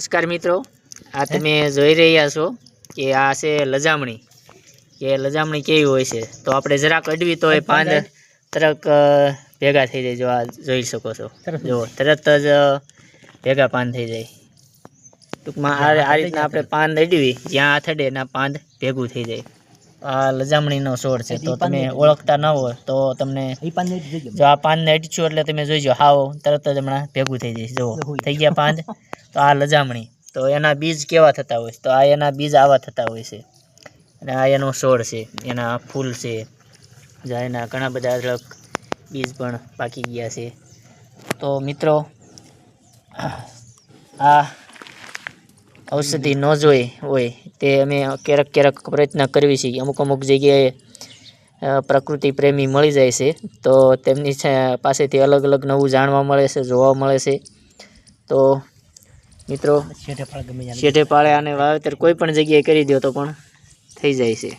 નમસ્કાર મિત્રો. આ તમે જોઈ રહ્યા છો કે આ છે લજામણી. કે લજામણી કેવી હોય છે? તો આપણે જરાક અડવી તો એ પાંદ તરત ભેગા થઈ જાય જો આ જોઈ શકો છો. જો. તરત જ ભેગા પાન થઈ જાય. ટૂંકમાં આ રીતના આપણે પાન અડવી જ્યાં આથડે એના પાંદ ભેગું થઈ જાય. આ લજામણીનો છોડ છે. તો તમે ઓળખતા ન હોય તો તમને પાન જો આ પાનને અડશું એટલે તમે જોઈજો હાવ તરત જ હમણાં ભેગું થઈ જઈશ. જુઓ થઈ ગયા પાંદ. તો આ લજામણી. તો એના બીજ કેવા થતા હોય? તો આ એના બીજ આવા થતા હોય છે. અને આ એનો છોડ છે. એના ફૂલ છે. જ્યાં એના ઘણા બધા અઢળક બીજ પણ પાકી ગયા છે. તો મિત્રો આ ઔષધિ ન જોઈ હોય તે અમે ક્યારેક ક્યારેક પ્રયત્ન કરવી છીએ અમુક અમુક જગ્યાએ પ્રકૃતિ પ્રેમી મળી જાય છે. તો તેમની પાસેથી અલગ અલગ નવું જાણવા મળે છે જોવા મળે છે. તો મિત્રો શેઠે પાળે આને વાવેતર કોઈ પણ જગ્યાએ કરી દો તો પણ થઈ જાય છે.